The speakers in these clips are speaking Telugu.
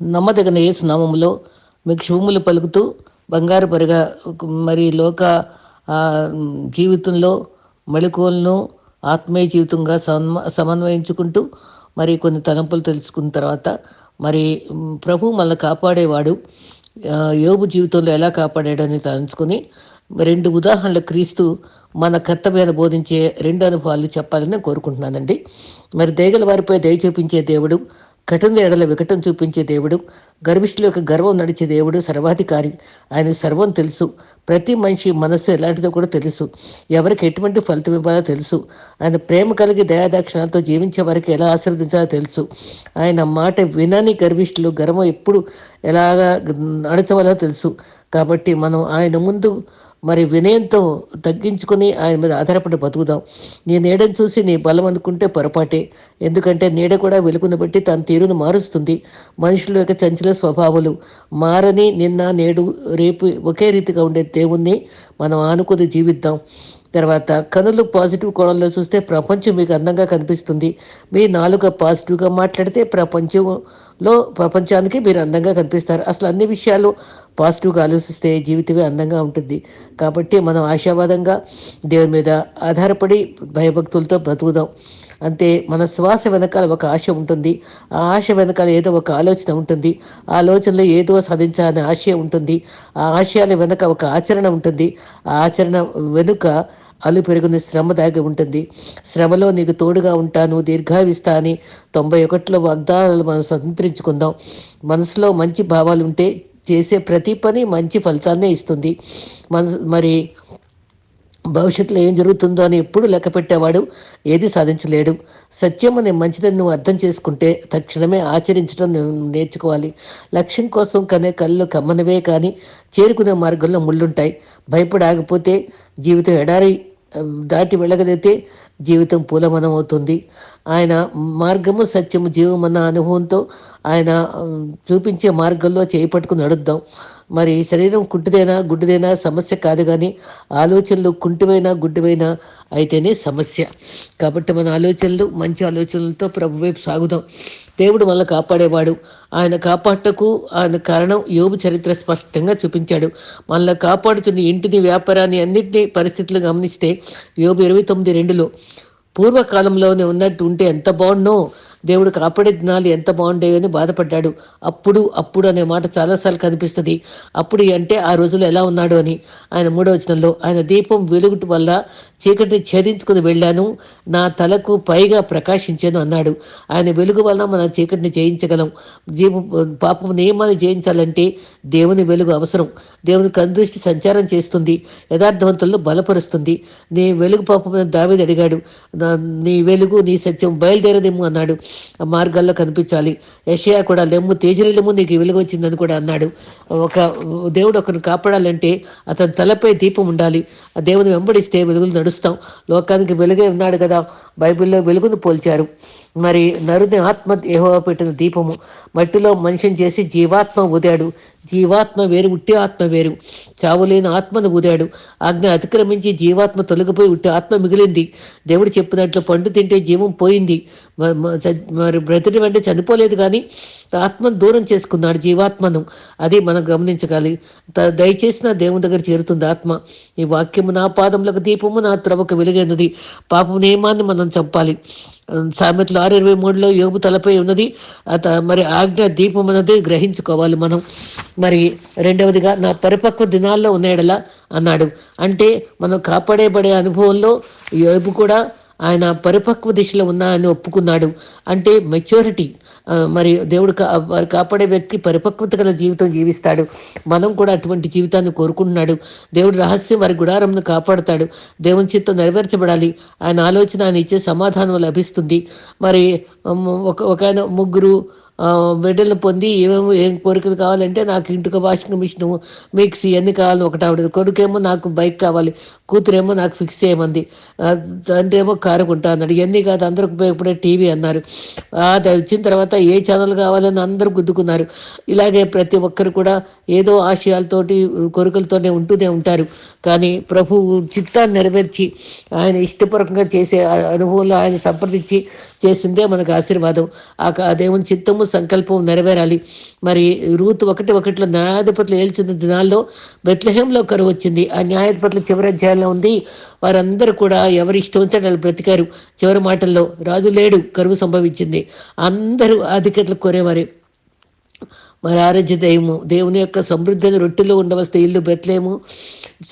నమ్మదగిన యేసు నామములో మీకు శుభములు పలుకుతూ బంగారు పరిగా మరి లోక జీవితంలో మెళకువలను ఆత్మీయ జీవితంగా సమ సమన్వయించుకుంటూ మరి కొన్ని తలంపులు తెలుసుకున్న తర్వాత మరి ప్రభు మనల్ని కాపాడేవాడు. యోగు జీవితంలో ఎలా కాపాడాడని తలంచుకొని రెండు ఉదాహరణలు క్రీస్తు మన కర్తవ్యాన్ని బోధించే రెండు అనుభవాలు చెప్పాలని కోరుకుంటున్నానండి. మరి దేగల వారిపై దయ చూపించే దేవుడు కఠిన ఎడల వికటం చూపించే దేవుడు గర్విష్ఠుల యొక్క గర్వం నడిచే దేవుడు సర్వాధికారి. ఆయన సర్వం తెలుసు. ప్రతి మనిషి మనస్సు ఎలాంటిదో కూడా తెలుసు. ఎవరికి ఎటువంటి ఫలితం ఇవ్వాలో తెలుసు. ఆయన ప్రేమ కలిగి దయాదాక్షిణాలతో జీవించే వారికి ఎలా ఆశీర్వదించాలో తెలుసు. ఆయన మాట వినని గర్విష్ఠులు గర్వం ఎప్పుడు ఎలాగా నడచవాలో తెలుసు. కాబట్టి మనం ఆయన ముందు మరి వినయంతో తగ్గించుకొని ఆయన మీద ఆధారపడి బతుకుదాం. నీ నీడను చూసి నీ బలం అనుకుంటే పొరపాటే. ఎందుకంటే నీడ కూడా వెలుగును బట్టి తన తీరును మారుస్తుంది. మనుషుల యొక్క చంచల స్వభావాలు మారని నిన్న నేడు రేపు ఒకే రీతిగా ఉండే దేవుణ్ణి మనం ఆనుకుని జీవిద్దాం. తర్వాత కనులు పాజిటివ్ కోణంలో చూస్తే ప్రపంచం మీకు అందంగా కనిపిస్తుంది. మీ నాలుక పాజిటివ్గా మాట్లాడితే ప్రపంచం లో ప్రపంచానికి మీరు అందంగా కనిపిస్తారు. అసలు అన్ని విషయాలు పాజిటివ్గా ఆలోచిస్తే జీవితమే అందంగా ఉంటుంది. కాబట్టి మనం ఆశావాదంగా దేవుని మీద ఆధారపడి భయభక్తులతో బ్రతుకుదాం. అంతే మన శ్వాస వెనకాల ఒక ఆశ ఉంటుంది. ఆ ఆశ వెనకాల ఏదో ఒక ఆలోచన ఉంటుంది. ఆ ఆలోచనలో ఏదో సాధించాలనే ఆశయం ఉంటుంది. ఆ ఆశయాల వెనక ఒక ఆచరణ ఉంటుంది. ఆ ఆచరణ వెనుక అల్లు పెరుగుని శ్రమ దాగి ఉంటుంది. శ్రమలో నీకు తోడుగా ఉంటాను దీర్ఘావిస్తా అని తొంభై ఒకటిలో వాగ్దానాలు మనం స్వతంత్రించుకుందాం మనసులో మంచి భావాలు ఉంటే చేసే ప్రతి పని మంచి ఫలితాన్నే ఇస్తుంది. మనసు మరి భవిష్యత్తులో ఏం జరుగుతుందో అని ఎప్పుడు లెక్క పెట్టేవాడు ఏది సాధించలేడు. సత్యం అనే మంచిదని నువ్వు అర్థం చేసుకుంటే తక్షణమే ఆచరించడం నేర్చుకోవాలి. లక్ష్యం కోసం కనే కళ్ళు కమ్మనవే కానీ చేరుకునే మార్గంలో ముళ్ళుంటాయి. భయపడి జీవితం ఎడారి దాటి వెళ్ళగలిగితే జీవితం పూలమనం అవుతుంది ఆయన మార్గము సత్యము జీవం అన్న అనుభవంతో ఆయన చూపించే మార్గంలో చేపట్టుకుని నడుద్దాం. మరి శరీరం కుంటిదైనా గుడ్డిదైనా సమస్య కాదు కానీ ఆలోచనలు కుంటివైనా గుడ్డివైనా అయితేనే సమస్య. కాబట్టి మన ఆలోచనలు మంచి ఆలోచనలతో ప్రభు వైపు సాగుదాం. దేవుడు మనల్ని కాపాడేవాడు. ఆయన కాపాడటకు ఆయన కారణం యోబు చరిత్ర స్పష్టంగా చూపించాడు. మనల్ని కాపాడుతున్న ఇంటిని వ్యాపారాన్ని అన్నింటినీ పరిస్థితులు గమనిస్తే యోబు ఇరవై తొమ్మిది రెండులో పూర్వకాలంలోనే ఉన్నట్టు ఉంటే ఎంత బాగుండో దేవుడు కాపాడే దినాలు ఎంత బాగుండేవని బాధపడ్డాడు. అప్పుడు అప్పుడు అనే మాట చాలాసార్లు కనిపిస్తుంది. అప్పుడు అంటే ఆ రోజుల్లో ఎలా ఉన్నాడు అని. ఆయన మూడో వచనంలో ఆయన దీపం వెలుగుట వల్ల చీకటిని ఛేదించుకుని వెళ్ళాను. నా తలకు పైగా ప్రకాశించాను అన్నాడు. ఆయన వెలుగు వలన మన చీకటిని జయించగలం. జీవ పాపం నియమాన్ని జయించాలంటే దేవుని వెలుగు అవసరం. దేవుని కందృష్టి సంచారం చేస్తుంది. యథార్థవంతులను బలపరుస్తుంది. నీ వెలుగు పాపం దావేది అడిగాడు. నీ వెలుగు నీ సత్యం బయలుదేరదేమో అన్నాడు. మార్గాల్లో కనిపించాలి. యషయా కూడా లెమ్ము తేజరిలెమ్ము నీకు వెలుగొచ్చిందని వెలుగు వచ్చిందని కూడా అన్నాడు. ఒక దేవుడు ఒకరిని కాపాడాలంటే అతని తలపై దీపం ఉండాలి. ఆ దేవుని వెంబడిస్తే వెలుగులు నడుస్తాం. లోకానికి వెలుగే ఉన్నాడు కదా బైబిల్లో వెలుగును పోల్చారు. మరి నరుని ఆత్మ ఏహో పెట్టిన దీపము. మట్టిలో మనిషిని చేసి జీవాత్మ ఊదాడు. జీవాత్మ వేరు ఉట్టి ఆత్మ వేరు. చావులేని ఆత్మను ఊదాడు. ఆజ్ఞ అతిక్రమించి జీవాత్మ తొలగిపోయి ఉట్టి ఆత్మ మిగిలింది. దేవుడు చెప్పినట్లు పండు తింటే జీవం పోయింది. మరి బ్రతిటి వెంట చనిపోలేదు కానీ ఆత్మను దూరం చేసుకున్నాడు జీవాత్మను. అది మనం గమనించగాలి. త- దయచేసి నా దేవుని దగ్గర చేరుతుంది ఆత్మ. ఈ వాక్యము నా పాదములకు దీపము నా త్రవకు వెలుగైనది. పాపం నియమాన్ని మనం చంపాలి. సామెతలు ఆరు ఇరవై మూడులో యోగు తలపై ఉన్నది. అత మరి ఆజ్ఞ దీపం అన్నది గ్రహించుకోవాలి మనం. మరి రెండవదిగా నా పరిపక్వ దినాల్లో ఉన్నాడలా అన్నాడు. అంటే మనం కాపాడేబడే అనుభవంలో యోగు కూడా ఆయన పరిపక్వ దిశలో ఉన్నాయని ఒప్పుకున్నాడు. అంటే మెచ్యూరిటీ మరి దేవుడు కా వారు కాపాడే వ్యక్తి పరిపక్వత గల జీవితం జీవిస్తాడు. మనం కూడా అటువంటి జీవితాన్ని కోరుకుంటున్నాడు. దేవుడు రహస్యం వారి గుడారంను కాపాడుతాడు. దేవుని చిత్తం నెరవేర్చబడాలి. ఆయన ఆలోచన ఆయన ఇచ్చే సమాధానం లభిస్తుంది. మరి ఒక ఒక ఆయన ముగ్గురు ఆ, పొంది ఏమేమి ఏం కోరికలు కావాలంటే నాకు ఇంటికి వాషింగ్ మిషన్ మిక్సీ అన్ని కావాలి ఒకటి ఆవిడ కొడుకేమో నాకు బైక్ కావాలి కూతురేమో నాకు ఫిక్స్ చేయమంది. తండ్రి ఏమో కారు కొంటా అన్నాడు ఇవన్నీ కాదు అందరికి ఉపయోగపడే టీవీ అన్నారు. అది వచ్చిన తర్వాత ఏ ఛానల్ కావాలని అందరూ గుద్దుకున్నారు. ఇలాగే ప్రతి ఒక్కరు కూడా ఏదో ఆశయాలతోటి కోరికలతోనే ఉంటూనే ఉంటారు. కానీ ప్రభు చిత్తాన్ని నెరవేర్చి ఆయన ఇష్టపూర్వకంగా చేసే ఆ అనుభవంలో ఆయన సంప్రదించి చేసిందే మనకు ఆశీర్వాదం. ఆ దేవుని చిత్తము సంకల్పం నెరవేరాలి. మరి రూతు ఒకటి ఒకటిలో న్యాయాధిపతులు ఏల్చిన దినాల్లో బెత్లహేంలో కరువు వచ్చింది. ఆ న్యాయాధిపతుల చివరి అధ్యాయంలో ఉంది. వారందరూ కూడా ఎవరి ఇష్టం ఉంటే వాళ్ళు బ్రతికారు. చివరి మాటల్లో రాజు లేడు కరువు సంభవించింది. అందరూ ఆధిక్యతలు కోరేవారే. మరి ఆరోగ్య దయము. దేవుని యొక్క సమృద్ధిని రొట్టెలో ఉండవలసిన ఇల్లు బెట్లేము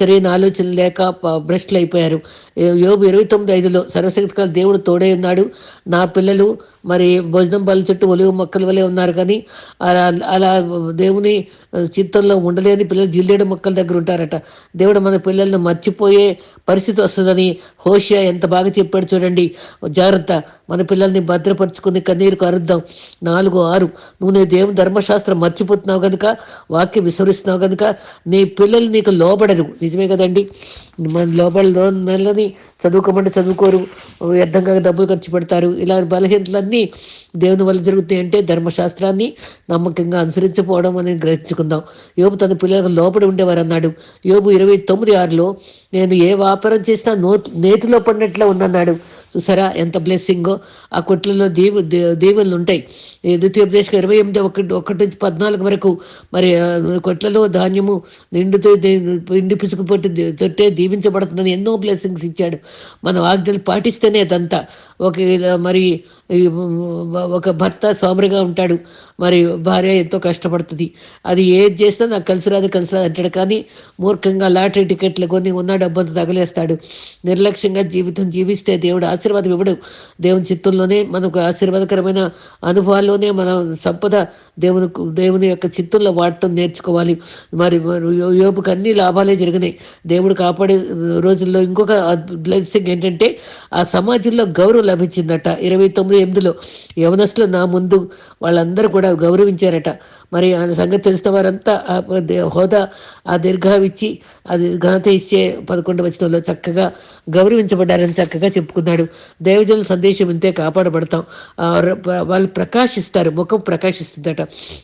సరైన ఆలోచన లేక భ్రష్లు అయిపోయారు యోగు ఇరవై తొమ్మిది ఐదులో సర్వశక్తికాల దేవుడు తోడే ఉన్నాడు. నా పిల్లలు మరి భోజనం బల చుట్టూ ఒలివ మొక్కల వలె ఉన్నారు కానీ అలా అలా దేవుని చిత్తంలో ఉండలేని పిల్లలు జిల్లేడు మొక్కల దగ్గర ఉంటారట. దేవుడు మన పిల్లల్ని మర్చిపోయే పరిస్థితి వస్తుందని హోషియా ఎంత బాగా చెప్పాడు చూడండి. జాగ్రత్త. మన పిల్లల్ని భద్రపరుచుకుని కన్నీరు కరుద్దాం నాలుగు ఆరు. నువ్వు నీ దేవుని ధర్మశాస్త్రం మర్చిపోతున్నావు కనుక వాక్యం విస్మరిస్తున్నావు కనుక నీ పిల్లలు నీకు లోబడరు. నిజమే కదండి? మన లోబడలో నెలని చదువుకోమంటే చదువుకోరు వ్యర్థంగా డబ్బులు ఖర్చు పెడతారు. ఇలా బలహీనతలన్నీ దేవుని వల్ల జరుగుతాయి అంటే ధర్మశాస్త్రాన్ని నమ్మకంగా అనుసరించకపోవడం అనేది గ్రహించుకుందాం. యోబు తన పిల్లలకు లోపడి ఉండేవారు అన్నాడు యోబు ఇరవై తొమ్మిది ఆరులో నేను ఏ వ్యాపారం చేసినా నో నేతిలో పడినట్లే ఉందన్నాడు చూసారా ఎంత బ్లెస్సింగో ఆ కొట్లలో దీవు దీవులు ఉంటాయి. ద్వితీయోపదేశం ఇరవై ఎనిమిది ఒకటి ఒకటి నుంచి పద్నాలుగు వరకు మరి కొట్లలో ధాన్యము నిండుతో పిండి పిసుకుపోటీ తొట్టే దీవించబడుతుందని ఎన్నో బ్లెస్సింగ్స్ ఇచ్చాడు. మనం ఆజ్ఞలు పాటిస్తేనే అదంతా. ఒక మరి ఒక భర్త సోమరిగా ఉంటాడు. మరి భార్య ఎంతో కష్టపడుతుంది. అది ఏది చేసినా నాకు కలిసి రాదు కలిసి రాదు అంటాడు. కానీ మూర్ఖంగా లాటరీ టికెట్లు కొన్ని ఉన్నాడు. డబ్బంతా తగలేస్తాడు. నిర్లక్ష్యంగా జీవితం జీవిస్తే దేవుడు ఆశీర్వాదం ఇవ్వడు. దేవుని చిత్తంలోనే మనకు ఆశీర్వాదకరమైన అనుభవాల్లోనే మన సంపద దేవుని దేవుని యొక్క చిత్తంలో వాడటం నేర్చుకోవాలి. మరి యోపుకి అన్ని లాభాలే జరిగినాయి. దేవుడు కాపాడే రోజుల్లో ఇంకొక బ్లెస్సింగ్ ఏంటంటే ఆ సమాజంలో గౌరవం లభించిందట. ఇరవై తొమ్మిది ఎనిమిదిలో యవనస్తులు నా ముందు వాళ్ళందరూ కూడా గౌరవించారట. మరి ఆ సంగతి తెలిసిన వారంతా హోదా ఆ దీర్ఘావిచ్చి ఇచ్చి అది ఘనత ఇచ్చే పదకొండు వచనంలో చక్కగా గౌరవించబడ్డారని చక్కగా చెప్పుకున్నాడు. దైవజనుల సందేశం ఇంతే కాపాడబడతాం. వాళ్ళు ప్రకాశిస్తారు ముఖం ప్రకాశిస్తుందట.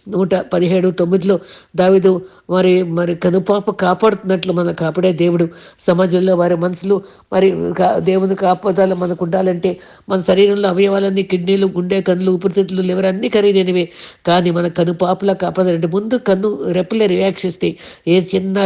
నూట పదిహేడు తొమ్మిదిలో దావిదు మరి మరి కనుపాప కాపాడుతున్నట్లు మన కాపాడే దేవుడు. సమాజంలో వారి మనసులు మరి దేవుని కాపాదాల మనకు ఉండాలంటే మన శరీరంలో అవయవాలన్నీ కిడ్నీలు గుండె కన్నులు ఊపిరితిత్తులు లివర్ అన్నీ ఖరీదైనవే కానీ మన కనుపాపలా కాపాడాలంటే ముందు కన్ను రెప్పలే రియాక్ట్ చేస్తే ఏ చిన్న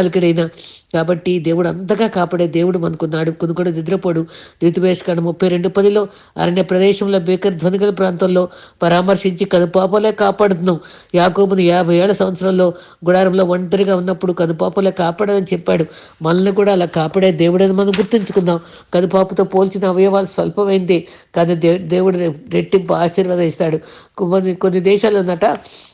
కాబట్టి దేవుడు అంతగా కాపాడే దేవుడు మనకున్నాడు. కొనుగోడు నిద్రపోడు. ద్వితీవేశకాండ ముప్పై రెండు పదిలో అరణ్య ప్రదేశంలో బేకర్ ధ్వనిగల ప్రాంతంలో పరామర్శించి కనుపాపలే కాపాడుతున్నాం యాకోబుని యాభై ఏళ్ళ సంవత్సరంలో గుడారంలో ఒంటరిగా ఉన్నప్పుడు కనుపాపలే కాపాడని చెప్పాడు. మనల్ని కూడా అలా కాపాడే దేవుడని మనం గుర్తుంచుకుందాం. కనుపాపుతో పోల్చిన అవయవాలు స్వల్పమైంది కానీ దేవుడు రెట్టింపు ఆశీర్వాదం ఇస్తాడు కొన్ని కొన్ని దేశాలు ఉన్నట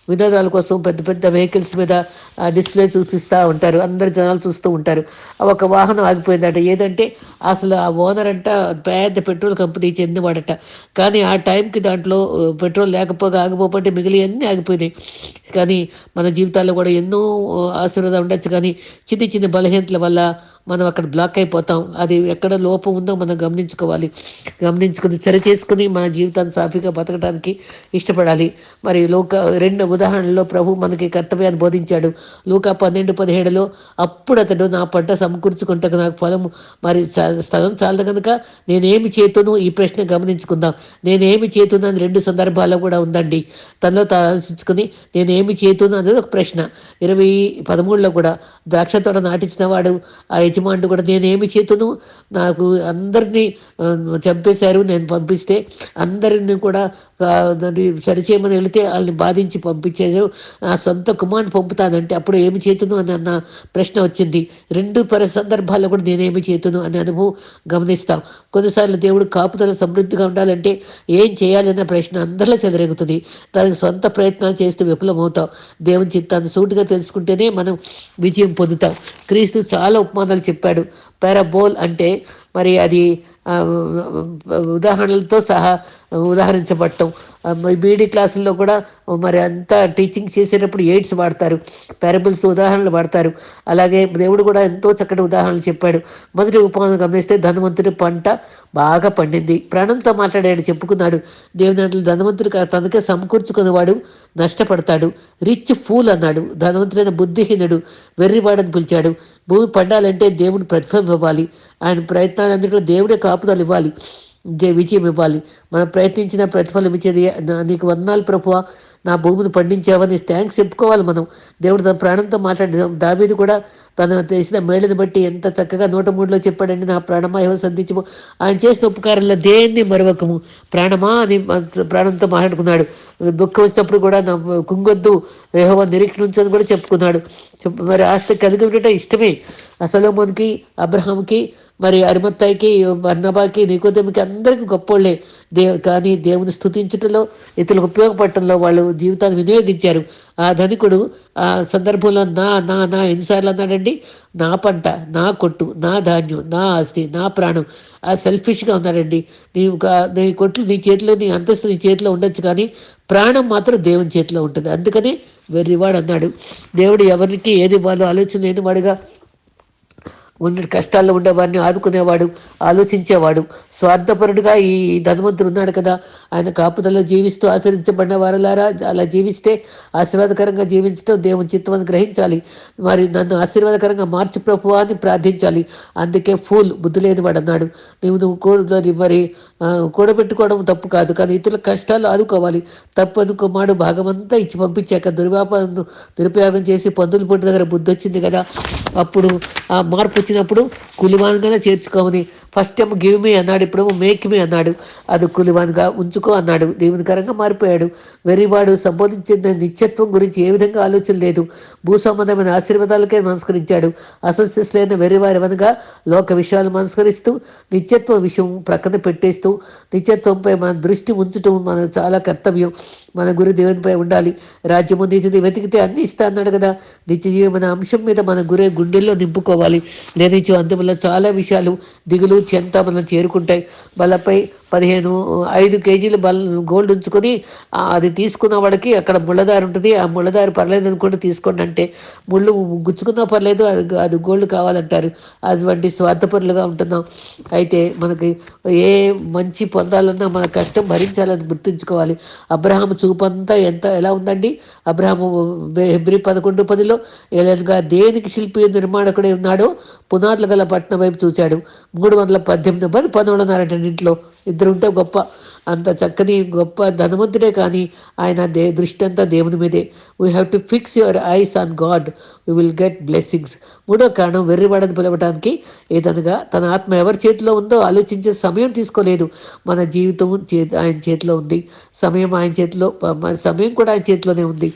వినోదాల కోసం పెద్ద పెద్ద వెహికల్స్ మీద డిస్ప్లే చూపిస్తూ ఉంటారు. అందరు జనాలు చూస్తూ ఉంటారు. ఒక వాహనం ఆగిపోయిందట. ఏదంటే అసలు ఆ ఓనర్ అంట పెద్ద పెట్రోల్ కంపెనీ చెందినవాడట. కానీ ఆ టైంకి దాంట్లో పెట్రోల్ లేకపోగా ఆగిపోపంటే మిగిలి అన్నీ ఆగిపోయినాయి. కానీ మన జీవితాల్లో కూడా ఎన్నో ఆశీర్వాదం ఉండొచ్చు. కానీ చిన్న చిన్న బలహీనతల వల్ల మనం అక్కడ బ్లాక్ అయిపోతాం. అది ఎక్కడ లోపం ఉందో మనం గమనించుకోవాలి. గమనించుకుని సరి చేసుకుని మన జీవితాన్ని సాఫీగా బతకడానికి ఇష్టపడాలి. మరి లోక రెండు ఉదాహరణలో ప్రభు మనకి కర్తవ్యాన్ని బోధించాడు. లోక పన్నెండు పదిహేడులో అప్పుడు అతడు నా పంట సమకూర్చుకుంటే నాకు ఫలము మరి స్థలం చాలదు కనుక నేనేమి చేతును? ఈ ప్రశ్న గమనించుకుందాం. నేనేమి చేతును? అని రెండు సందర్భాల్లో కూడా ఉందండి. తనలో ఆలోచించుకుని నేనేమి చేతును? అనేది ఒక ప్రశ్న. ఇరవై పదమూడులో కూడా ద్రాక్ష తోట నాటించిన వాడు ఆ యజమానుడు కూడా నేనేమి చేతును? నాకు అందరినీ చంపేశారు నేను పంపిస్తే అందరిని కూడా సరిచేయమని వెళితే వాళ్ళని బాధించి పంపించేసారు నా సొంత కుమారుని పంపుతానంటే అప్పుడు ఏమి చేతును? అని అన్న ప్రశ్న వచ్చింది. రెండు పర సందర్భాల్లో కూడా నేనేమి చేతును? అనే అనుభవం గమనిస్తాం. కొన్నిసార్లు దేవుడు కాపుదల సమృద్ధిగా ఉండాలంటే ఏం చేయాలన్న ప్రశ్న అందరిలో చెలరేగుతుంది. దానికి సొంత ప్రయత్నాలు చేస్తూ విఫలమవుతాం. దేవుని చిత్తాన్ని సూటిగా తెలుసుకుంటేనే మనం విజయం పొందుతాం. క్రీస్తు చాలా ఉపమానాలు చెప్పాడు. పారాబోల్ అంటే మరి అది ఉదాహరణలతో సహా ఉదాహరించబడటం బీడీ క్లాసుల్లో కూడా మరి అంతా టీచింగ్ చేసేటప్పుడు ఎయిడ్స్ వాడతారు. పారబుల్స్ ఉదాహరణలు వాడతారు. అలాగే దేవుడు కూడా ఎంతో చక్కటి ఉదాహరణలు చెప్పాడు. మొదటి ఉపమానం గమనిస్తే ధనవంతుడి పంట బాగా పండింది. ప్రాణంతో మాట్లాడాడు చెప్పుకున్నాడు. దేవుని ధనవంతుడు తనకే సమకూర్చుకునేవాడు నష్టపడతాడు. రిచ్ ఫూల్ అన్నాడు. ధనవంతుడైన బుద్ధిహీనుడు వెర్రివాడని పిలిచాడు. భూమి పండాలంటే దేవుడు ప్రతిఫలం ఇవ్వాలి. ఆయన ప్రయత్నాలన్నింటిలో దేవుడే కాపుదలు ఇవ్వాలి. విజయం ఇవ్వాలి. మనం ప్రయత్నించిన ప్రతిఫలం ఇచ్చేది నీకు వందనాలు ప్రభువ. నా భూమిని పండించావని థ్యాంక్స్ చెప్పుకోవాలి మనం. దేవుడు తన ప్రాణంతో మాట్లాడిన దావీది కూడా తను చేసిన మేళను బట్టి ఎంత చక్కగా నూట మూడులో చెప్పాడండి నా ప్రాణమా ఏమో సంధించము. ఆయన చేసిన ఉపకారంలో దేన్ని మరవకము? ప్రాణమా అని ప్రాణంతో మాట్లాడుకున్నాడు. దుఃఖం వచ్చినప్పుడు కూడా నా కుంగొద్దు రేహవ నిరీక్షించని కూడా చెప్పుకున్నాడు. మరి ఆస్తి కలిగి ఉండటం ఇష్టమే అసలోమోన్కి అబ్రహాంకి మరి అరిమత్తాయికి అన్నబాకి నికోదమికి అందరికీ గొప్పోళ్ళే. దే కానీ దేవుని స్థుతించటంలో ఇతరులకు ఉపయోగపడటంలో వాళ్ళు జీవితాన్ని వినియోగించారు. ఆ ధనికుడు ఆ సందర్భంలో నా నా నా ఎన్నిసార్లు అన్నాడండి? నా పంట నా కొట్టు నా ధాన్యం నా ఆస్తి నా ప్రాణం. ఆ సెల్ఫిష్గా ఉన్నారండి. నీవు నీ కొట్లు నీ చేతిలో నీ అంతస్తు నీ చేతిలో ఉండొచ్చు కానీ ప్రాణం మాత్రం దేవుని చేతిలో ఉంటుంది. అందుకని వెర్రివాడు అన్నాడు. దేవుడు ఎవరికి ఏది ఇవ్వాలో ఆలోచన లేని వాడుగా ఉన్న కష్టాల్లో ఉండేవాడిని ఆదుకునేవాడు ఆలోచించేవాడు. స్వార్థపరుడుగా ఈ ధనవంతుడు ఉన్నాడు కదా. ఆయన కాపుదల్లో జీవిస్తూ ఆచరించబడిన వారలారా అలా జీవిస్తే ఆశీర్వాదకరంగా జీవించడం దేవుని చిత్తమని గ్రహించాలి. మరి నన్ను ఆశీర్వాదకరంగా మార్చి ప్రభువా అని ప్రార్థించాలి. అందుకే ఫూల్ బుద్ధి లేనివాడు అన్నాడు. నువ్వు నువ్వు కూ- మరి కూడబెట్టుకోవడం తప్పు కాదు. కానీ ఇతరుల కష్టాలు ఆదుకోవాలి. తప్పు అనుకోమాడు భాగమంతా ఇచ్చి పంపించాక దుర్వ్యాపారం దురుపయోగం చేసి పందుల పుట్టి దగ్గర బుద్ధి వచ్చింది కదా. అప్పుడు ఆ మార్పు వచ్చినప్పుడు కులివాన్గానే చేర్చుకోమని ఫస్ట్ ఏమో గివ్ మీ అన్నాడు ఇప్పుడేమో మేక్ మీ అన్నాడు. అది కులివానిగా ఉంచుకో అన్నాడు. దేవునికరంగా మారిపోయాడు. వెరివాడు సంబోధించిన నిత్యత్వం గురించి ఏ విధంగా ఆలోచన లేదు. భూ సంబంధమైన ఆశీర్వాదాలకే మనస్కరించాడు అసలు వెరివారి వనగా లోక విషయాలు మనస్కరిస్తూ నిత్యత్వ విషయం ప్రక్కన పెట్టేస్తూ నిత్యత్వంపై మన దృష్టి ఉంచటం మన చాలా కర్తవ్యం. మన గురి దేవునిపై ఉండాలి. రాజ్యము నీతిని వెతికితే అన్ని ఇస్తా అన్నాడు కదా. నిత్య జీవన అంశం మీద మన గురే గుండెల్లో నింపుకోవాలి. లేనిచో అందువల్ల చాలా విషయాలు దిగులు చెంత చేరుకుంటాయి. వాళ్ళపై పదిహేను ఐదు కేజీలు బల్ గోల్డ్ ఉంచుకొని అది తీసుకున్న వాడికి అక్కడ ముళ్ళదారి ఉంటుంది. ఆ ముళ్ళదారి పర్లేదు అనుకుంటే తీసుకోండి అంటే ముళ్ళు గుచ్చుకున్నా పర్లేదు అది అది గోల్డ్ కావాలంటారు. అటువంటి స్వార్థపరులుగా ఉంటున్నాం. అయితే మనకి ఏ మంచి పొందాలన్నా మన కష్టం భరించాలని గుర్తుంచుకోవాలి. అబ్రహాం చూపంతా ఎంత ఎలా ఉందండి? అబ్రహాము హెబ్రి పదకొండు పదిలో ఏదైనా దేనికి శిల్పి నిర్మాణకుడే ఉన్నాడో పునాదులు గల పట్టణం వైపు చూశాడు. మూడు వందల పద్దెనిమిది పది పదవులు ఉన్నారట ఇంట్లో ఇద్దరు ఉంటే గొప్ప. అంత చక్కని గొప్ప ధనవంతుడే కానీ ఆయన దే దృష్టి అంతా దేవుని మీదే. We have to fix your eyes on God we will get blessings మూడో కారణం వెర్రివాడని పిలవడానికి ఏదనగా తన ఆత్మ ఎవరి చేతిలో ఉందో ఆలోచించే సమయం తీసుకోలేదు. మన జీవితం చే ఆయన చేతిలో ఉంది. సమయం ఆయన చేతిలో మరి సమయం కూడా ఆయన చేతిలోనే ఉంది.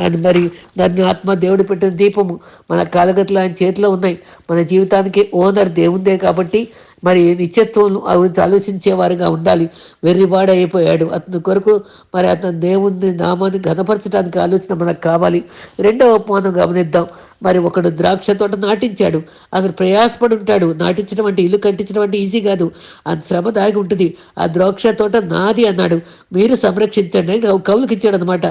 అది మరి దాన్ని ఆత్మ దేవుడు పెట్టిన దీపము మన కాలగతులు ఆయన చేతిలో ఉన్నాయి. మన జీవితానికి ఓనర్ దేవుందే కాబట్టి మరి నిత్యత్వం గురించి ఆలోచించేవారుగా ఉండాలి. వెర్రివాడు అయిపోయాడు అతని కొరకు మరి అతను దేవుని నామాన్ని ఘనపరచడానికి ఆలోచన మనకు కావాలి. రెండవ ఉపమానం గమనిద్దాం. మరి ఒకడు ద్రాక్ష తోట నాటించాడు అతను ప్రయాసపడి ఉంటాడు. నాటించడం అంటే ఇల్లు కట్టించడం అంటే ఈజీ కాదు. ఆ శ్రమ దాగి ఉంటుంది. ఆ ద్రాక్ష తోట నాది అన్నాడు. మీరు సంరక్షించండి అని కౌ- ఇచ్చాడు అనమాట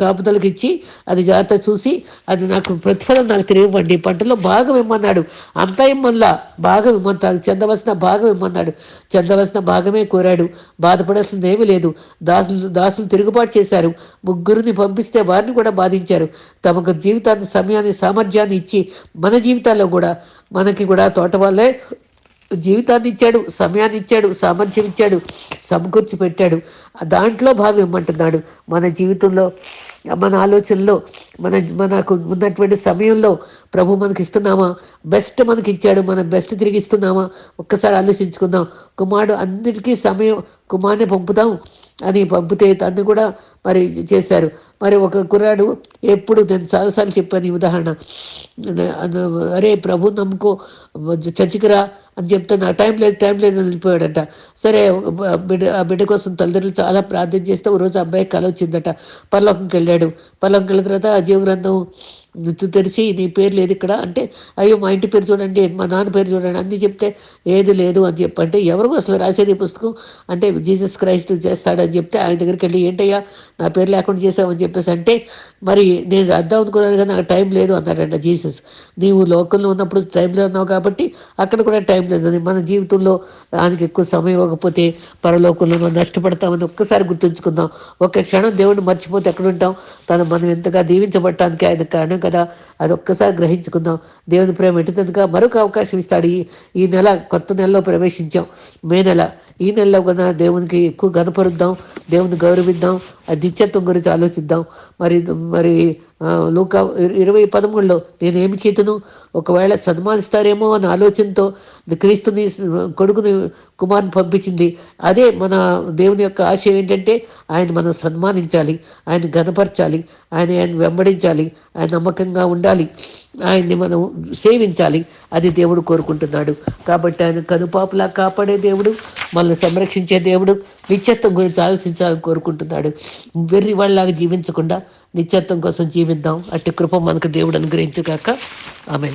కాపుదలకి ఇచ్చి అది జాగ్రత్త చూసి అది నాకు ప్రతిఫలం నాకు తిరిగివ్వండి పంటలో భాగం ఇమ్మన్నాడు. అంతా ఇమ్మల్లా భాగం ఇమ్మంటారు చెందవలసిన భాగం ఇమ్మన్నాడు. చెందవలసిన భాగమే కోరాడు. బాధపడాల్సింది ఏమీ లేదు. దాసులు దాసులు తిరుగుబాటు చేశారు. ముగ్గురిని పంపిస్తే వారిని కూడా బాధించారు. తమకు జీవితాన్ని సమయాన్ని సామర్థ్యం సామర్థ్యాన్ని ఇచ్చి మన జీవితాల్లో కూడా మనకి కూడా తోట వాళ్ళే జీవితాన్ని ఇచ్చాడు సమయాన్ని ఇచ్చాడు సామర్థ్యం ఇచ్చాడు సమకూర్చి పెట్టాడు. దాంట్లో భాగం ఇమ్మంటున్నాడు మన జీవితంలో మన ఆలోచనలో మన మనకు ఉన్నటువంటి సమయంలో ప్రభు మనకి ఇస్తున్నామా బెస్ట్ మనకి ఇచ్చాడు మనం బెస్ట్ తిరిగి ఇస్తున్నామా ఒక్కసారి ఆలోచించుకుందాం. కుమారుడు అన్నిటికీ సమయం కుమార్ని పంపుతాం అని పంపితే తను కూడా మరి చేశారు. మరి ఒక కుర్రాడు ఎప్పుడు నేను చాలాసార్లు చెప్పాను ఈ ఉదాహరణ. అరే ప్రభు నమ్ముకో చచ్చికరా అని చెప్తాను. ఆ టైం లేదు టైం లేదు అని వెళ్ళిపోయాడంట. సరే బిడ్డ ఆ బిడ్డ కోసం తల్లిదండ్రులు చాలా ప్రార్థన చేస్తే ఒక రోజు అబ్బాయి కల వచ్చిందట పరలోకంకి వెళ్ళాడు. పరలోకంకి వెళ్ళిన తర్వాత ఆ జీవగ్రంథం నువ్వు తెరిచి నీ పేరు లేదు ఇక్కడ. అంటే అయ్యో మా ఇంటి పేరు చూడండి మా నాన్న పేరు చూడండి అన్ని చెప్తే ఏది లేదు అని చెప్పంటే ఎవరు అసలు రాసేది ఈ పుస్తకం? అంటే జీసస్ క్రైస్ట్ చేస్తాడని చెప్తే ఆయన దగ్గరికి వెళ్ళి ఏంటయ్యా నా పేరు లేకుండా చేసావని చెప్పేసి. అంటే మరి నేను రాద్దాం అనుకున్నాను కానీ నాకు టైం లేదు అన్నాడంట జీసస్. నీవు లోకంలో ఉన్నప్పుడు టైం లేదు అన్నావు కాబట్టి అక్కడ కూడా టైం లేదు. మన జీవితంలో దానికి ఎక్కువ సమయం ఇవ్వకపోతే పరలోకంలో మనం నష్టపడతామని ఒక్కసారి గుర్తుంచుకుందాం. ఒక్క క్షణం దేవుడిని మర్చిపోతే ఎక్కడుంటాం తను మనం ఎంతగా దీవించబడటానికి ఆయన కారణం కదా అది ఒక్కసారి గ్రహించుకుందాం. దేవుని ప్రేమ ఎటుతుందిగా మరొక అవకాశం ఇస్తాడు. ఈ ఈ నెల కొత్త నెలలో ప్రవేశించాం. మే నెల ఈ నెలలో కూడా దేవునికి ఎక్కువ గనపరుద్దాం దేవుని గౌరవిద్దాం. ఆ నిత్యత్వం గురించి ఆలోచిద్దాం. మరి మరి లూక ఇరవై పదమూడులో నేనేమి చేతును? ఒకవేళ సన్మానిస్తారేమో అనే ఆలోచనతో క్రీస్తుని కొడుకుని కుమార్ని పంపించింది. అదే మన దేవుని యొక్క ఆశయం ఏంటంటే ఆయన మనం సన్మానించాలి. ఆయన గనపరచాలి ఆయన ఆయన వెంబడించాలి. ఆయన నమ్మకంగా ఉండాలి. ఆయన్ని మనం సేవించాలి. అది దేవుడు కోరుకుంటున్నాడు. కాబట్టి ఆయన కనుపాపులా కాపాడే దేవుడు మనల్ని సంరక్షించే దేవుడు నిత్యత్వం గురించి ఆలోచించాలని కోరుకుంటున్నాడు. వెర్రి వాళ్ళలాగా జీవించకుండా నిత్యత్వం కోసం జీవిద్దాం. అట్టి కృప మనకు దేవుడు అనుగ్రహించుగాక. ఆమె